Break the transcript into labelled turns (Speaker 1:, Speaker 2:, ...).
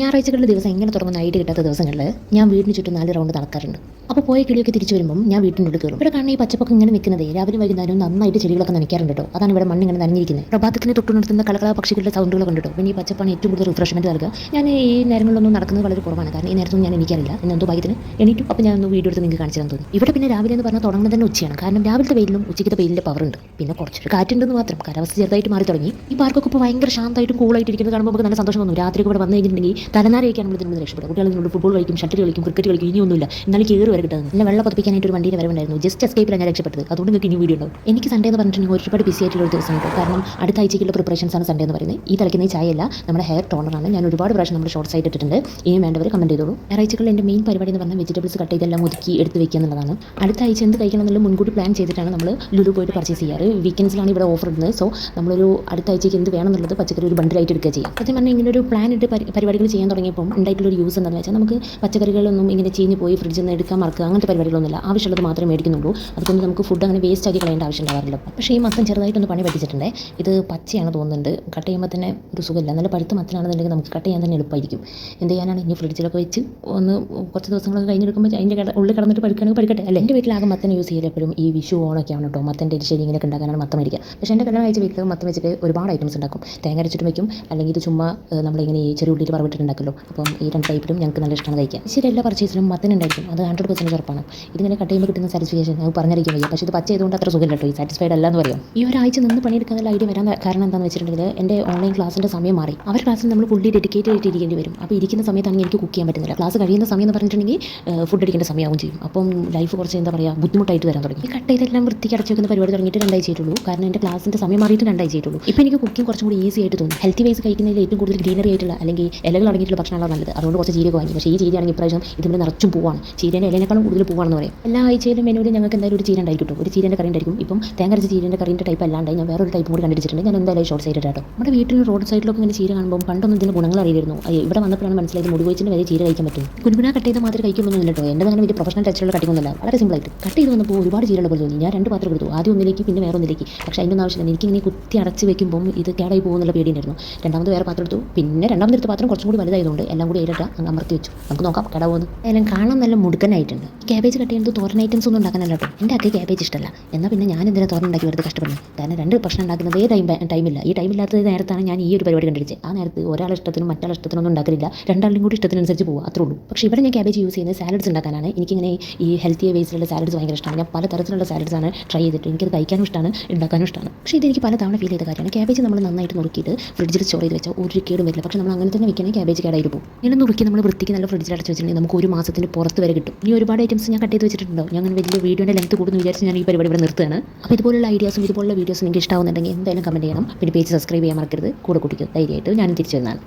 Speaker 1: ഞായറാഴ്ചകളിലെ ദിവസം എങ്ങനെ തുടങ്ങുന്ന ഐഡിയ കിട്ടാത്ത ദിവസങ്ങളിൽ ഞാൻ വീടിന് ചുറ്റും നാല് റൗണ്ട് നടക്കാറുണ്ട്. അപ്പോൾ പോയ കിളിയൊക്കെ തിരിച്ചു വരുമ്പോൾ ഞാൻ വീട്ടിന്റെ ഉള്ളിൽ കയറും. ഇവിടെ കാണുന്ന ഈ പച്ചപ്പൊക്കെ ഇങ്ങനെ നിൽക്കുന്നത് രാവിലെ വൈകുന്നേരം നന്നായിട്ട് ചെടികളൊക്കെ നനയ്ക്കാറുണ്ട് കേട്ടോ. അതാണ് ഇവിടെ മണ്ണ് ഇങ്ങനെ നനഞ്ഞിരിക്കുന്നത്. പ്രഭാതത്തിന് തൊട്ട് നിർത്തുന്ന കളകളാ പക്ഷികളുടെ സൗണ്ടുകൾ കണ്ടിട്ടോ പിന്നെ ഈ പച്ചപ്പാണ് ഏറ്റവും കൂടുതൽ റിഫ്രഷ്മെന്റ് നൽകുക. ഞാൻ ഈ നേരങ്ങളിലൊന്നും നടക്കുന്നത് വളരെ കുറവാണ്. കാരണം ഈ നേരത്തൊന്നും ഞാൻ എനിക്കറിയില്ല എന്നെന്തോ ഭാഗ്യത്തിന് എണീറ്റും. അപ്പോൾ ഞാൻ ഒന്ന് വീഡിയോ എടുത്ത് നിങ്ങൾക്ക് കാണിച്ചു തന്നു. ഇവിടെ പിന്നെ രാവിലെ എന്ന് പറഞ്ഞാൽ തുടങ്ങുന്നത് തന്നെ ഉച്ചയാണ്. കാരണം രാവിലത്തെ വെയിലും ഉച്ചയ്ക്കത്തെ വെയിലിന്റെ പവറുണ്ട് പിന്നെ കുറച്ചൊരു കാറ്റുണ്ടെന്ന് മാത്രം. കാലാവസ്ഥ ചെറുതായിട്ട് മാറി തുടങ്ങി. ഈ പാർക്കൊക്കെ ഇപ്പോൾ ഭയങ്കര ശാന്തമായിട്ടും കൂളായിട്ട് ഇരിക്കുന്നത് കാണുമ്പോൾ നമുക്ക് നല്ല സന്തോഷം തോന്നും രാത്രി ഇവിടെ വന്നു കഴിഞ്ഞിട്ടുണ്ടെങ്കിൽ തലനാരയൊക്കെയാണ് നമ്മൾ ഇതിൽ നിന്ന് രക്ഷപ്പെടുക. കുട്ടികൾ ഫുട്ബോൾ കളിക്കും ഷട്ടിൽ കളിക്കും ക്രിക്കറ്റ് കളിക്കും ഇനിയൊന്നുമില്ല. എന്നാൽ കയറി വരെ കിട്ടുന്നത് പിന്നെ വെള്ളം പതിപ്പിക്കാനായിട്ട് ഒരു വണ്ടിയുടെ വരവുണ്ടായിരുന്നു. ജസ്റ്റ് എസ്കേപ്പിലാണ് ഞാൻ രക്ഷപ്പെട്ടത്. അതുകൊണ്ട് നിങ്ങൾക്ക് ഇനി വീഡിയോ ഉണ്ടാവും. എനിക്ക് സൺഡേ എന്ന് പറഞ്ഞിട്ടുണ്ടെങ്കിൽ ഒരുപാട് ബിസി ആയിട്ടുള്ള ഒരു ദിവസം കേട്ടോ കാരണം അടുത്ത ആഴ്ചയ്ക്കുള്ള പ്രിപ്പറേഷൻസ് ആണ് സൺഡേ എന്ന് പറയുന്നത്. ഈ തലയ്ക്കുന്ന ഈ ചായയല്ല. നമ്മുടെ ഹെയർ ടോണറാണ് ഞാൻ ഒരുപാട് പ്രാവശ്യം നമ്മുടെ ഷോർട്സ് ആയിട്ട് ഇട്ടിട്ടുണ്ട്. ഇനിയും വേണ്ടവർ കമന്റ് ചെയ്തോളൂ. ഞായറാഴ്ചകളിൽ എന്റെ മെയിൻ പരിപാടി എന്ന് പറഞ്ഞാൽ വെജിറ്റബിൾസ് കട്ട് ചെയ്തെല്ലാം ഒതുക്കി എടുത്ത് വെക്കുക എന്നുള്ളതാണ്. അടുത്ത ആഴ്ച എന്ത് കഴിക്കണം എന്നുള്ള മുൻകൂട്ടി പ്ലാൻ ചെയ്തിട്ടാണ് നമ്മൾ ലുലു പോയിട്ട് പർച്ചേസ് ചെയ്യാറ്. വീക്കെൻഡ്സിലാണ് ഇവിടെ ഓഫർ ഇടുന്നത്. സോ നമ്മളൊരു അടുത്ത ആഴ്ചയ്ക്ക് എന്ത് വേണം എന്നുള്ളത് പച്ചക്കറി ഒരു ബണ്ടിലായിട്ട് എടുക്കുക ചെയ്യാം. സത്യം പറഞ്ഞാൽ ഇങ്ങനെ ഒരു പ്ലാൻ ഇട്ട് പരിപാടികൾ തുടങ്ങിയപ്പോൾ ഉണ്ടായിട്ടുള്ള ഒരു യൂസ് എന്താണെന്ന് വെച്ചാൽ നമുക്ക് പച്ചക്കറികളൊന്നും ഇങ്ങനെ ചീഞ്ഞ് പോയി ഫ്രിഡ്ജിൽ നിന്ന് എടുക്കാൻ മറക്കുക അങ്ങനത്തെ പരിപാടികളൊന്നുമില്ല. ആവശ്യമുള്ളത് മാത്രമേ മേടിക്കുന്നുള്ളൂ. അതുകൊണ്ട് നമുക്ക് ഫുഡ് അങ്ങനെ വേസ്റ്റ് ആക്കി കളയേണ്ട ആവശ്യം ഉണ്ടാവാറില്ല പക്ഷേ ഈ മത്തൻ ചെറുതായിട്ടൊന്ന് പണി പറ്റിച്ചിട്ടുണ്ട് ഇത് പച്ചയാണ് തോന്നുന്നുണ്ട്. കട്ട് ചെയ്യുമ്പോൾ തന്നെ ഒരു സുഖമില്ല. നല്ല പഴുത്ത മത്തനാണെന്നുണ്ടെങ്കിൽ നമുക്ക് കട്ട് ചെയ്യാൻ തന്നെ എളുപ്പമായിരിക്കും എന്ത് ചെയ്യാനാണ്? ഇനി ഫ്രിഡ്ജിലൊക്കെ വെച്ച് ഒന്ന് കുറച്ച് ദിവസങ്ങളൊക്കെ കഴിഞ്ഞെടുക്കുമ്പോൾ അതിന്റെ കട ഉള്ളിൽ കടന്നിട്ട് പഠിക്കുകയാണെങ്കിൽ പഠിക്കട്ടെ അല്ല? എന്റെ വീട്ടിലാകെ മത്തൻ യൂസ് ചെയ്യൽ എപ്പോഴും ഈ വിഷു ഓണൊക്കെയാണ് കേട്ടോ. മത്തന്റെ ശരി ഇങ്ങനെയൊക്കെ ഉണ്ടാക്കാനാണ് മത്തം മേടിക്കുക. പക്ഷേ എന്റെ കല്യാണം കഴിച്ച വീട്ടിൽ മത്തം വെച്ചിട്ട് ഒരുപാട് ഐറ്റംസ് ഉണ്ടാക്കും. തേങ്ങ അരച്ചിട്ട് വയ്ക്കും അല്ലെങ്കിൽ ഇത് ചുമ്മാ നമ്മളിങ്ങനെ ഈ ചെറിയ ഉള്ളിൽ പറവിട്ടുണ്ടാക്കുമല്ലോ അപ്പം ഈ രണ്ട് ടൈപ്പിലും ഞങ്ങൾക്ക് നല്ല ഇഷ്ടമാണ് കഴിക്കാൻ. ശരി എല്ലാ പർച്ചേസിലും മത്തൻ ഉണ്ടായിരിക്കും. അത് ഹൺഡ്രഡ് പെർസെന്റ് ഉറപ്പാണ്. ഇതിങ്ങനെ കട്ട് ചെയ്യുമ്പോൾ കിട്ടുന്ന സാറ്റിസ്ഫാക്ഷൻ അത് പറഞ്ഞിരിക്കും വയ്യ. പക്ഷേ ഇത് പച്ച ചെയ്തുകൊണ്ട് അത്ര സുഖമില്ല കേട്ടോ ഈ സാറ്റിസ്ഫൈഡ് അല്ല എന്ന് പറയാം. ഈ ഒരാഴ്ച നിന്ന് പണിയെടുക്കാനുള്ള ഐഡിയ വരാൻ കാരണം എന്താണെന്ന് വെച്ചിട്ടുണ്ടെങ്കിൽ എന്റെ ഓൺലൈൻ ക്ലാസ്സിന്റെ സമയം മാറി. അവർ ക്ലാസ്സിൽ നമ്മൾ ഫുള്ളി ഡെഡിക്കേറ്റ് ആയിട്ട് ഇരിക്കേണ്ടി വരും. അപ്പോൾ ഇരിക്കുന്ന സമയത്താണെങ്കിൽ എനിക്ക് കുക്ക് ചെയ്യാൻ പറ്റുന്നില്ല. ക്ലാസ് കഴിയുന്ന സമയം എന്ന് പറഞ്ഞിട്ടുണ്ടെങ്കിൽ ഫുഡ് അടിക്കേണ്ട സമയമാവും ചെയ്യും. അപ്പം ലൈഫ് കുറച്ച് എന്താ പറയുക ബുദ്ധിമുട്ടായിട്ട് വരാൻ തുടങ്ങി. ഈ കട്ട് ചെയ്തെല്ലാം വൃത്തിക്ക് വെക്കുന്ന പരിപാടി തുടങ്ങിയിട്ട് രണ്ടായി ചെയ്തിട്ടുള്ളൂ കാരണം എന്റെ ക്ലാസ്സിന്റെ സമയം മാറിയിട്ട് രണ്ടായി ചെയ്തിട്ടുള്ളൂ ഇപ്പോൾ എനിക്ക് കുക്കിംഗ് കുറച്ചും കൂടി ഈസി ആയിട്ട് തോന്നും. ഹെൽത്തി വൈസ് കഴിക്കുന്നതിൽ ഏറ്റവും കൂടുതൽ ഗ്രീനറി ആയിട്ടുള്ള അല്ലെങ്കിൽ ഇലകൾ അടങ്ങിയിട്ടുള്ള ഭക്ഷണമാണ് നല്ലത്. അതുകൊണ്ട് കുറച്ച് ചീരക വാങ്ങി. പക്ഷേ ഈ ചീരയാണെങ്കിൽ ഇപ്രാവശ്യം ഇതിന്റെ നിറച്ചും പോവാണ്. ചീരേന്റെ ഇലനേക്കാളും കൂടുതൽ പോവാണെന്ന് പറയും. എല്ലാ ആഴ്ചയിലും മെനുവിൽ ഞങ്ങൾക്ക് എന്തായാലും ഒരു ചീര ഉണ്ടായിരിക്കും ഒരു ചീരന്റെ കറി ഉണ്ടായിരിക്കും. ഇപ്പം തേങ്ങ അരച്ച ചീരന്റെ കറിന്റെ ടൈപ്പ് അല്ലാണ്ട് ഞാൻ വേറൊരു ടൈപ്പ് കൂടി കണ്ടിട്ടുണ്ട് ഞാൻ എന്തായാലും ഷോർട്ട് സൈഡ് കേട്ടോ നമ്മുടെ വീട്ടിൽ റോഡ് സൈഡിലൊക്കെ ഇങ്ങനെ ചീര കാണുമ്പോൾ പണ്ടൊന്നും ഇതിന്റെ ഗുണങ്ങൾ അറിയായിരുന്നു ഇവിടെ വന്നപ്പോഴാണ് മനസ്സിലായത് മുടി കൊച്ചിന്റെ വരെ ചീര കഴിക്കാൻ പറ്റും. കുനുകുന കട്ട് ചെയ്ത മാത്രമേ കഴിക്കുള്ളൂ കേട്ടോ. എന്റെ അങ്ങനെ വലിയ പ്രൊഫഷണൽ ടച്ചിലുള്ള കട്ടിങ്ങൊന്നുമല്ല വളരെ സിമ്പിളായിട്ട് കട്ട് ചെയ്ത് വന്നപ്പോൾ ഒരുപാട് ചീരകൾ പോലെ തോന്നി. ഞാൻ രണ്ട് പാത്രം എടുത്തു. ആദ്യം ഒന്നിലേക്ക് പിന്നെ വേറെ ഒന്നിലേക്ക്. പക്ഷേ അതിന്റെ ആവശ്യമില്ല. എനിക്ക് ഇങ്ങനെ കുത്തി അടച്ച് വെക്കുമ്പോൾ ഇത് കേടായി പോകുന്നുള്ള പേടിയുണ്ടായിരുന്നു. രണ്ടാമത് വേറെ പാത്രം എടുത്തു. പിന്നെ രണ്ടാമത് എടുത്ത പാത്രം കുറച്ചും കൂടി വലുതായതുകൊണ്ട് എല്ലാം കൂടി അതിലിട്ട് അങ്ങ് അമർത്തി വെച്ചു. നമുക്ക് നോക്കാം കേടാവുമെന്ന് എല്ലാം കാണാൻ നല്ല മുടുക്കനായിട്ടുണ്ട്. ഈ ക്യാബേജ് കട്ട് ചെയ്യുന്നത് തോരൻ ഐറ്റംസ് ഒന്നും ഉണ്ടാക്കാനല്ല കേട്ടോ. എന്റെ അക്കെ ക്യാബേജ് ഇഷ്ടമല്ല എന്നാൽ പിന്നെ ഞാൻ എന്തിനാ തോരൻ ഉണ്ടാക്കി വെറുതെ കഷ്ടപ്പെടുന്നത് കാരണം രണ്ട് പ്രശ്നം ഉണ്ടാക്കുന്നത് ഏ ടൈം ടൈമില്ല ഈ ടൈമില്ലാത്ത നേരത്താണ് ഞാൻ ഈ ഒരു പരിപാടി കണ്ടുപിടിച്ചത്. ആ നേരത്ത് ഒരാൾ ഇഷ്ടത്തിനും മറ്റാൾ ഇഷ്ടത്തിനൊന്നും ഉണ്ടാക്കില്ല രണ്ടാളും കൂടി ഇഷ്ടത്തിനനുസരിച്ച് പോകും അത്രേ ഉള്ളൂ. പക്ഷേ ഇവിടെ ഞാൻ ക്യാബേജ് യൂസ് ചെയ്യുന്നത് സാലഡ്സ് ഉണ്ടാക്കാനാണ്. എനിക്കിങ്ങനെ ഈ ഹെൽത്തി വേസിലുള്ള സാലഡ്സ് ഭയങ്കര ഇഷ്ടമാണ്. ഞാൻ പല തരത്തിലുള്ള സാലഡ്സ് ആണ് ട്രൈ ചെയ്തിട്ട് എനിക്കത് കഴിക്കാനും ഇഷ്ടമാണ് ഉണ്ടാക്കാനും ഇഷ്ടമാണ് പക്ഷേ ഇതെനിക്ക് പല തവണ ഫീൽ ചെയ്ത കാര്യമാണ്. ക്യാബേജ് നമ്മൾ നന്നായിട്ട് നുറുക്കിയിട്ട് ഫ്രിഡ്ജിൽ സ്റ്റോർ ചെയ്ത് വെച്ചാൽ ഒരു കേടും വരില്ല. പക്ഷേ നമ്മൾ അങ്ങനെ തന്നെ വെക്കണമെങ്കിൽ ക്യാബേജ് കേടായി പോകും. ഇങ്ങനെ നുറുക്കി നമ്മൾ വൃത്തിക്ക് നല്ല ഫ്രിഡ്ജിൽ അടച്ച് വെച്ചിട്ടുണ്ടെങ്കിൽ നമുക്ക് ഒരു മാസത്തിന് പുറത്ത് വരെ കിട്ടും. ഇനി ഒരുപാട് ഐറ്റംസ് ഞാൻ കട്ട് ചെയ്ത് വെച്ചിട്ടുണ്ടോ ഞാൻ വലിയ വീഡിയോയുടെ ലെങ്ത് കൂടുന്നു വിചാരിച്ച് ഞാൻ ഈ പരിപാടി ഇവിടെ നിർത്തുകയാണ്. അപ്പോൾ ഇതുപോലുള്ള ഐഡിയാസും ഇതുപോലുള്ള വീഡിയോസ് നിങ്ങൾക്ക് ഇഷ്ടമാവുന്നുണ്ടെങ്കിൽ എന്തായാലും കമന്റ് ചെയ്യണം. പിന്നെ പേജ് സബ്സ്ക്രൈബ് ചെയ്യാൻ മറക്കരുത്. കൂടെ കുട്ടിക്കും ധൈര്യമായിട്ട് ഞാൻ തിരിച്ചു വരുന്നതാണ്